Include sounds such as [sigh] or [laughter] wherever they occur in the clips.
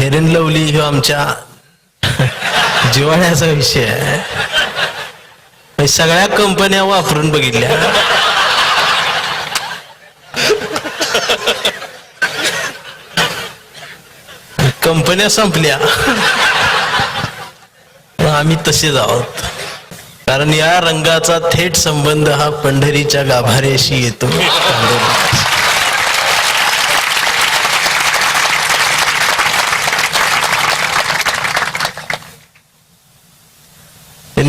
Fair and lovely ह्यो आमच्या जिवाळ्याचा विषय आहे. सगळ्या कंपन्या वापरून बघितल्या. कंपन्या संपल्या. आम्ही तसेच आहोत. कारण या रंगाचा थेट संबंध हा पंढरीच्या गाभाऱ्याशी येतो.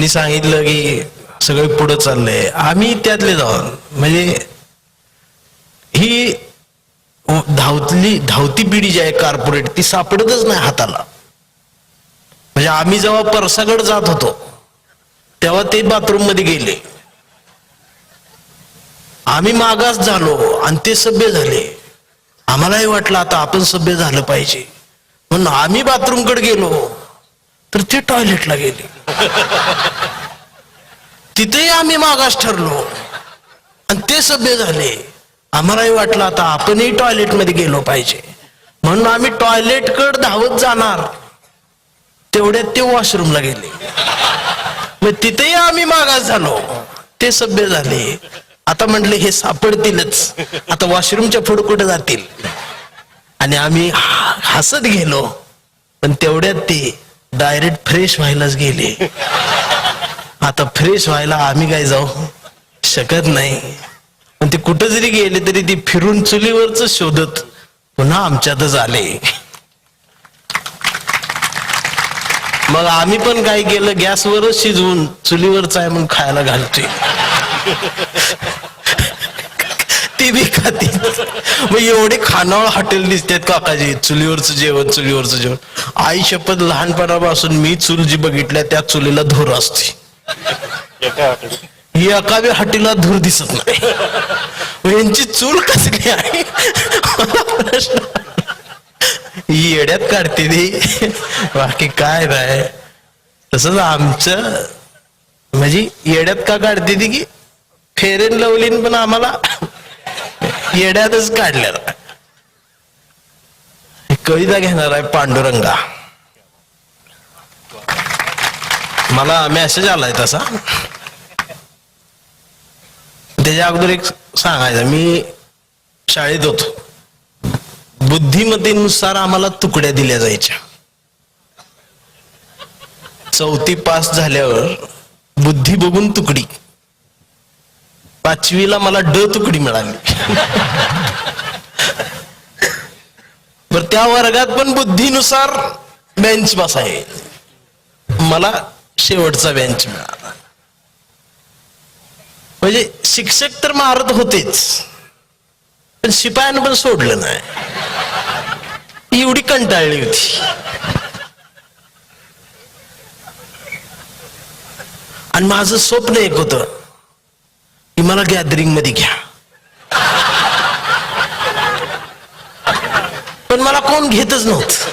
त्यांनी सांगितलं की सगळं पुढं चाललंय आम्ही त्यातले जाऊन म्हणजे ही धावतली धावती पिढी जी आहे कार्पोरेट ती सापडतच नाही हाताला. म्हणजे आम्ही जेव्हा परसागड जात होतो तेव्हा ते बाथरूममध्ये गेले. आम्ही मागास झालो आणि ते सभ्य झाले. आम्हालाही वाटलं आता आपण सभ्य झालं पाहिजे. म्हणून आम्ही बाथरूमकडे गेलो तर ते टॉयलेटला गेले. [laughs] तिथेही आम्ही मागास ठरलो. आणि ते सभ्य झाले. आम्हालाही वाटलं आता आपणही टॉयलेटमध्ये गेलो पाहिजे. म्हणून आम्ही टॉयलेटकड धावत जाणार. तेवढ्यात ते वॉशरूमला गेले. मग तिथेही आम्ही मागास झालो. ते सभ्य झाले. आता म्हटले हे सापडतीलच. आता वॉशरूमच्या पुढे कुठे जातील? आणि आम्ही हसत गेलो. पण तेवढ्यात ते डायरेक्ट फ्रेश व्हायलाच गेले. आता फ्रेश व्हायला आम्ही काय जाऊ? शकत नाही. पण ते कुठं जरी गेले तरी ती फिरून चुलीवरच शोधत पुन्हा आमच्यातच आले. मग आम्ही पण काय केलं? गॅसवरच शिजवून चुलीवरच आहे म्हणून खायला घालतोय. ती बी खाती. मग एवढे खानावळ हॉटेल दिसतात काकाजी चुलीवरचं जेवण चुलीवरचं जेवण. आई शपथ लहानपणापासून मी चूल जी बघितल्या त्या चुलीला धूर असते. ही एका बी हॉटेलला धूर दिसत नाही. यांची चूल कसली आहे? ही येड्यात काढते ती. बाकी काय नाही तसंच आमचं म्हणजे येड्यात का काढते ती की फेर अँड लवलीन पण आम्हाला. येड्यातच काढलेला कविता घेणार आहे पांडुरंगा. मला मेसेज आलाय तसा. त्याच्या अगोदर एक सांगायचं मी शाळेत होतो. बुद्धिमत्तेनुसार आम्हाला तुकड्या दिल्या जायच्या. चौथी पास झाल्यावर बुद्धी बघून तुकडी. पाचवीला मला ड तुकडी मिळाली. बर त्या वर्गात पण बुद्धीनुसार बेंच आहे. मला शेवटचा बेंच मिळाला. म्हणजे शिक्षक तर मारत होतेच पण शिपायानं पण सोडलं नाही. एवढी कंटाळली होती. आणि माझं स्वप्न एक होतं की मला गॅदरिंगमध्ये घ्या. पण मला कोण घेतच नव्हतं.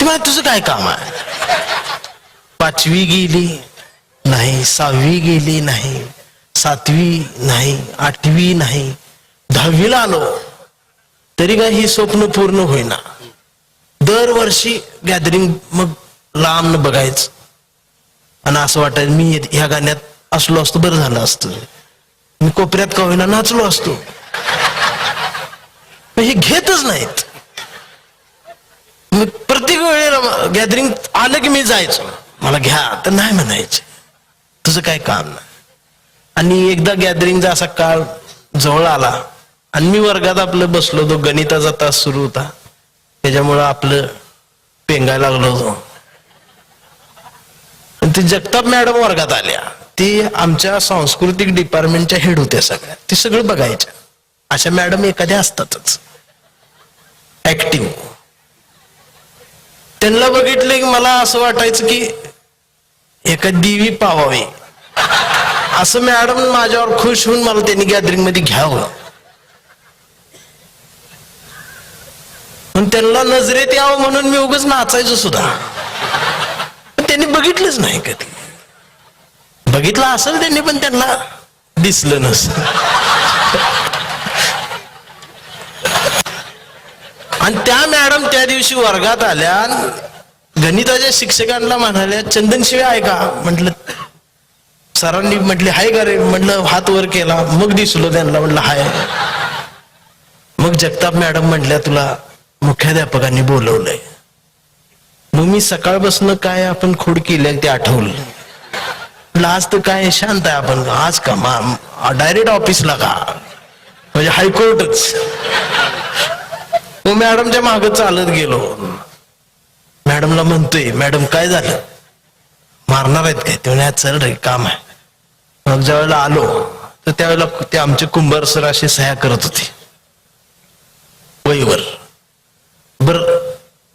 ते मला तुझं काय काम आहे? पाचवी गेली नाही. सहावी गेली नाही. सातवी नाही. आठवी नाही. दहावीला आलो. तरी काय ही स्वप्न पूर्ण होईना. दरवर्षी गॅदरिंग मग लांब बघायचं. आणि असं वाटायचं मी ह्या गाण्यात असलो असतो बरं झालं असतं. मी कोपऱ्यात का होईना नाचलो असतो. हे घेतच नाहीत. मग प्रत्येक वेळेला गॅदरिंग आलं की मी जायचो. मला घ्या तर नाही म्हणायचे. तुझं काय काम नाही. आणि एकदा गॅदरिंगचा असा काळ जवळ आला आणि मी वर्गात आपलं बसलो होतो. गणिताचा तास सुरू होता. त्याच्यामुळं आपलं पेंगायला लागलो होतो. आणि ते जगताप मॅडम वर्गात आल्या. ती आमच्या सांस्कृतिक डिपार्टमेंटच्या हेड होत्या सगळ्या. ते सगळं बघायच्या. अशा मॅडम एखाद्या असतातच. ऍक्टिव्ह त्यांना बघितलं की मला असं वाटायचं की एका देवी पावावी. असं मॅडम माझ्यावर खुश होऊन मला त्यांनी गॅदरिंगमध्ये घ्यावं. पण त्यांना नजरेत यावं म्हणून मी उगाच नाचायचो सुद्धा. पण त्यांनी बघितलंच नाही कधी. बघितलं असेल त्यांनी पण त्यांना दिसलं नस आणि त्या मॅडम त्या दिवशी वर्गात आल्या गणिताच्या शिक्षकांना म्हणाल्या चंदन शिवाय आहे का? म्हटलं सरांनी म्हटले हाय का रे? म्हटलं हात वर केला मग दिसलो त्यांना. म्हटलं हाय. मग जगताप मॅडम म्हटल्या तुला मुख्याध्यापकांनी बोलवलंय. मग मी सकाळपासून काय आपण खोड केल्या ते आठवलं. आज तर काय शांत आहे आपण. आज का डायरेक्ट ऑफिसला का? म्हणजे हायकोर्टच मग मॅडमच्या माग चालत गेलो. मॅडमला म्हणतोय मॅडम काय झालं? मारणार आहेत काय? ते चल रे काम आहे. मग ज्यावेळेला आलो तर त्यावेळेला ते आमचे कुंभार सर असे सह्या करत होते. वहीवर. बर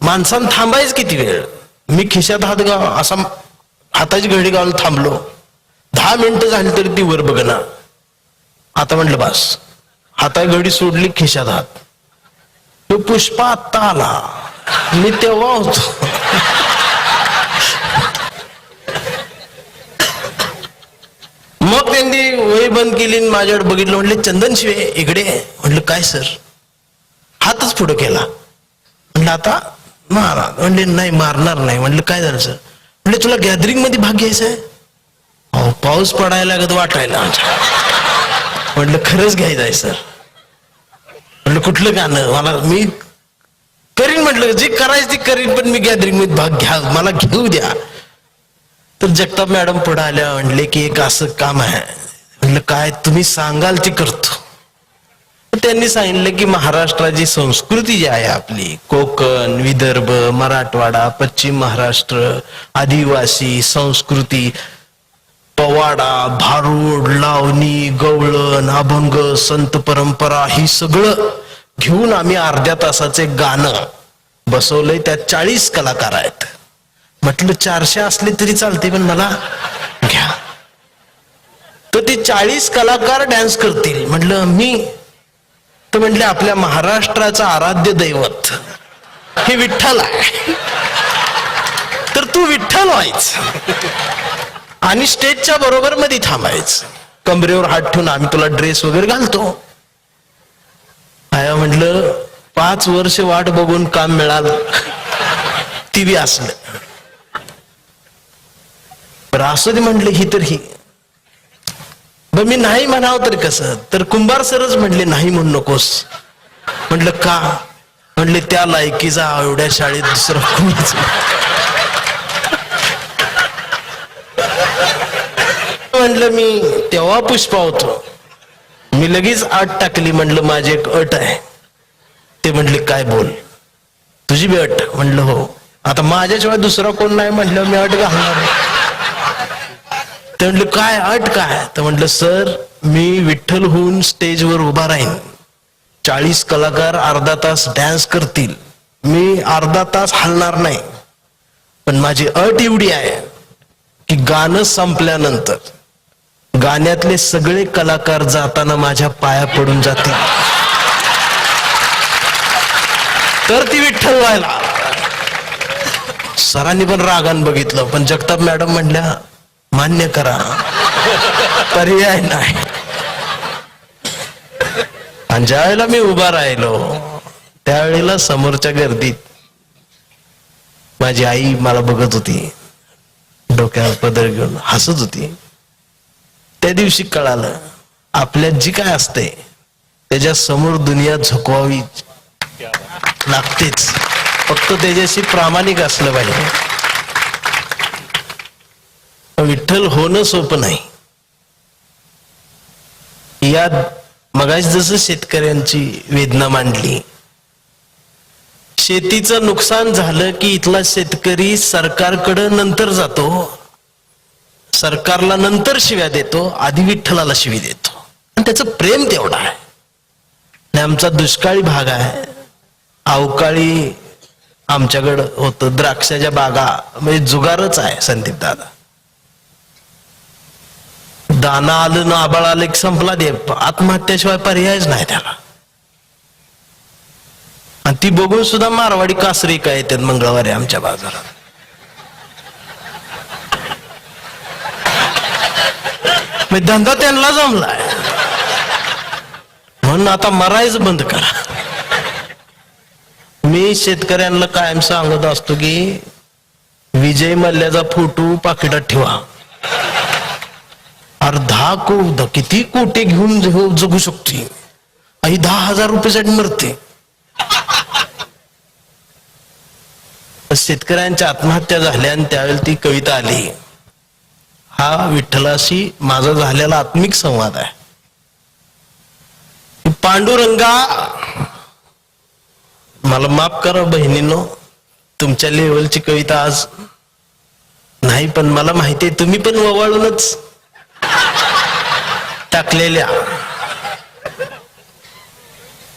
माणसानं थांबायच किती वेळ? मी खिशात हात गाव असा हाताची घडी घालून थांबलो. दहा मिनिटं झाली तरी ती वर बघना आता म्हटलं बस हाता घडी सोडली खिशात हात. तो पुष्पा आत्ता आला. मी तेव्हा होतो. मग त्यांनी वही बंद केली आणि माझ्याकडे बघितलं म्हटले चंदन शिवे इकडे म्हटलं काय सर? हातच पुढे केला. म्हटलं आता मारा. म्हणले नाही मारणार नाही. म्हटलं काय झालं सर? म्हटलं तुला गॅदरिंगमध्ये भाग घ्यायचा आहे? पाऊस पडायला लागत वाटायला. म्हटलं खरंच घ्यायचं आहे सर. म्हटलं कुठलं गाणं? मला मी करीन म्हटलं जे करायचं ते करीन पण मी गॅदरिंगमध्ये भाग घ्या मला घेऊ द्या. तर जगताप मॅडम पुढे आल्या म्हणले की एक असं काम आहे. म्हटलं काय तुम्ही सांगाल ते करतो. त्यांनी सांगितलं की महाराष्ट्राची संस्कृती जी आहे आपली कोकण विदर्भ मराठवाडा पश्चिम महाराष्ट्र आदिवासी संस्कृती पवाडा भारूड लावणी गवळण अभंग संत परंपरा ही सगळं घेऊन आम्ही अर्ध्या तासाचे गाणं बसवलंय. त्यात चाळीस कलाकार आहेत. म्हटलं चारशे असले तरी चालते पण मला घ्या. तर ते चाळीस कलाकार डान्स करतील. म्हटलं मी? तर म्हटले आपल्या महाराष्ट्राचं आराध्य दैवत. हे विठ्ठल आहे. तर तू विठ्ठल व्हायच. आणि स्टेजच्या बरोबर मध्ये थांबायचं. कमरेवर हात ठेवून आम्ही तुला ड्रेस वगैरे घालतो. आया म्हटलं पाच वर्ष वाट बघून काम मिळालं. ती बी असलं. असू असं म्हटलं ही तर ही. बर मी नाही म्हणावं तर कसं? तर कुंभार सरच म्हटले नाही म्हणू नकोस. म्हटलं का? म्हणले त्या लायकीचा एवढ्या शाळेत दुसरं कोणीच म्हणलं मी तेव्हा पुष्पा होतो. मी लगेच अट टाकली म्हणलं माझी एक अट आहे. ते म्हणले काय बोल? तुझी बी अट. म्हणलं हो. आता माझ्याशिवाय दुसरा कोण नाही म्हणलं मी अट घालणार ते म्हणले काय अट काय? तर म्हटलं सर मी विठ्ठल होऊन स्टेजवर उभा राहीन. चाळीस कलाकार अर्धा तास डॅन्स करतील. मी अर्धा तास हलणार नाही. पण माझी अट एवढी आहे की गाणं संपल्यानंतर गाण्यातले सगळे कलाकार जाताना माझ्या पाया पडून जातील. तर ती विठ्ठल व्हायला. सरांनी पण रागान बघितलं पण जगताप मॅडम म्हणल्या मान्य करा पर्याय नाही. आणि ज्या वेळेला मी उभा राहिलो त्यावेळेला समोरच्या गर्दीत माझी आई मला बघत होती. डोक्यावर पदर घेऊन हसत होती. त्या दिवशी कळालं आपल्यात जी काय असते त्याच्यासमोर दुनिया झोकवावी लागतेच. फक्त त्याच्याशी प्रामाणिक असलं पाहिजे. विठ्ठल होणं सोपं नाही. या मगाच जसं शेतकऱ्यांची वेदना मांडली शेतीचं नुकसान झालं की इथला शेतकरी सरकारकडं नंतर जातो. सरकारला नंतर शिव्या देतो आधी विठ्ठलाला शिवी देतो. आणि त्याचं प्रेम तेवढा आहे. आमचा दुष्काळी भाग आहे. अवकाळी आमच्याकडं होतं द्राक्षाच्या बागा म्हणजे जुगारच आहे संदीप दादा. दाना आलं ना आबाळ आलं की संपला दे आत्महत्याशिवाय पर्यायच नाही त्याला. आणि ती बघून सुद्धा मारवाडी कासरी काय येतात मंगळवारी आमच्या बाजारात. मी धंदा त्यांना जमलाय. म्हणून आता मरायचं बंद करा. मी शेतकऱ्यांना कायम सांगत असतो की विजय मल्ल्याचा फोटो पाकिटात ठेवा. अरे दहा को किती कोटे घेऊन हो, जगू शकते. आई दहा हजार रुपयासाठी मरते. शेतकऱ्यांच्या आत्महत्या झाल्या आणि त्यावेळी ती कविता आली. हा विठ्ठलाशी माझा झालेला आत्मिक संवाद आहे. पांडुरंगा मला माफ करा बहिणीनो तुमच्या लेवलची कविता आज नाही पण मला माहिती आहे तुम्ही पण ववाळूनच टाकलेल्या.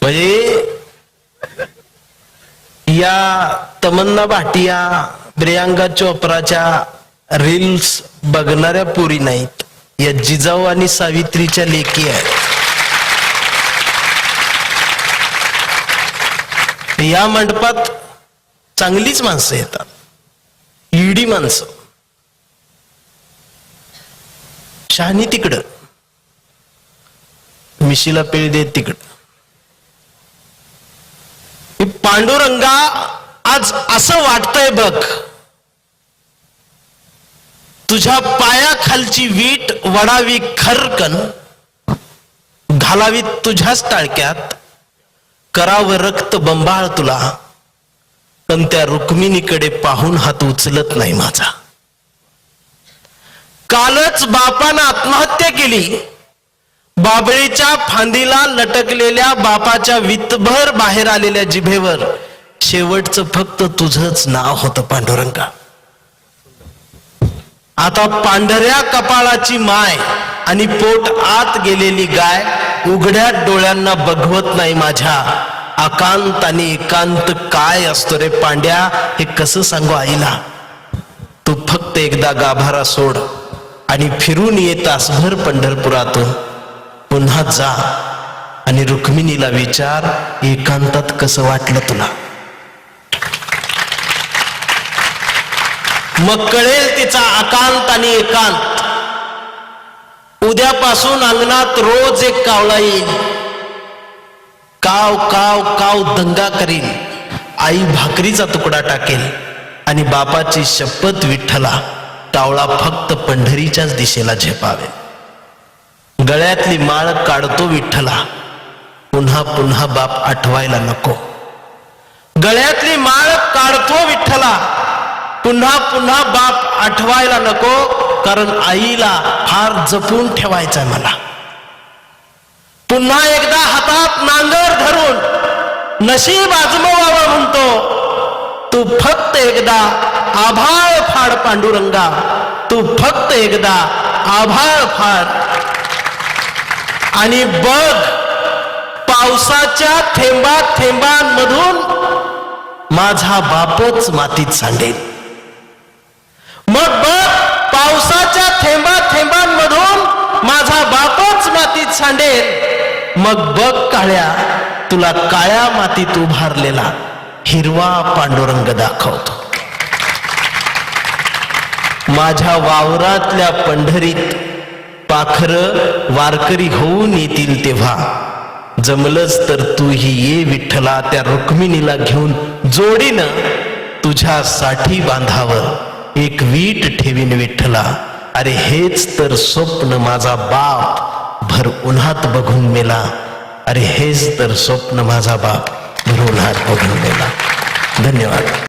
म्हणजे या तमन्ना भाटिया प्रियांका चोप्राच्या रील्स बघणाऱ्या पुरी नाहीत. या जिजाऊ आणि सावित्रीच्या लेखी आहेत. या मंडपात चांगलीच माणसं येतात. इडी माणसं. शहाणी तिकडं. मिशीला पेळ देत तिकडं. पांडुरंगा आज असं वाटतंय बघ. तुझ्या पायाखालची वीट वडावी खरकन घालावी तुझ्याच टाळक्यात करावं रक्त बंबाळ तुला पण त्या रुक्मिणीकडे पाहून हात उचलत नाही माझा. कालच बापानं आत्महत्या केली. बाबळीच्या फांदीला लटकलेल्या बापाच्या वितभर बाहेर आलेल्या जिभेवर शेवटचं फक्त तुझंच नाव होतं पांडुरंगा. आता पांढऱ्या कपाळाची माय आणि पोट आत गेलेली गाय उघड्या डोळ्यांना बघवत नाही माझ्या. अकांत आणि एकांत काय असतो रे पांड्या? हे कसं सांगू आईला? तू फक्त एकदा गाभारा सोड आणि फिरून ये तासभर पंढरपुरातून. पुन्हा जा आणि रुक्मिणीला विचार एकांतात कसं वाटलं तुला? मग कळेल तिचा अकांत आणि एकांत. उद्यापासून अंगणात रोज एक कावळा येईल काव काव काव दंगा करील आई भाकरीचा तुकडा टाकेल आणि बापाची शपथ विठ्ठला कावळा फक्त पंढरीच्याच दिशेला झेपावे. गळ्यातली माळ काढतो विठ्ठला. पुन्हा पुन्हा बाप आठवायला नको. गळ्यातली माळ काढतो विठ्ठला. पुन्हा पुन्हा बाप आठवायला नको कारण आईला फार जपून ठेवायचंय मला. पुन्हा एकदा हातात नांगर धरून नशीब आजमवावं म्हणतो तू फक्त एकदा आभाळ फाड पांडुरंगा तू फक्त एकदा आभाळ फाड. आणि बघ पावसाच्या थेंबा थेंबांमधून माझा बापच मातीत सांडेल. मग बघ पावसाच्या थेंबा थेंबांमधून माझा बापच मातीत सांडेल. मग बघ काळ्या तुला काळ्या मातीत उभारलेला हिरवा पांडुरंग दाखवतो. माझ्या वावरातल्या पंढरीत पाखर वारकरी होऊन येतील तेव्हा. जमलंच तर तूही ये विठ्ठला त्या रुक्मिणीला घेऊन जोडीनं तुझ्यासाठी बांधावं. एक वीट ठेवीन विठ्ठला. अरे हेच तर स्वप्न माझा बाप. भर उन्हात बघून मेला. अरे हेच तर स्वप्न माझा बाप. भर उन्हात बघून मेला. धन्यवाद.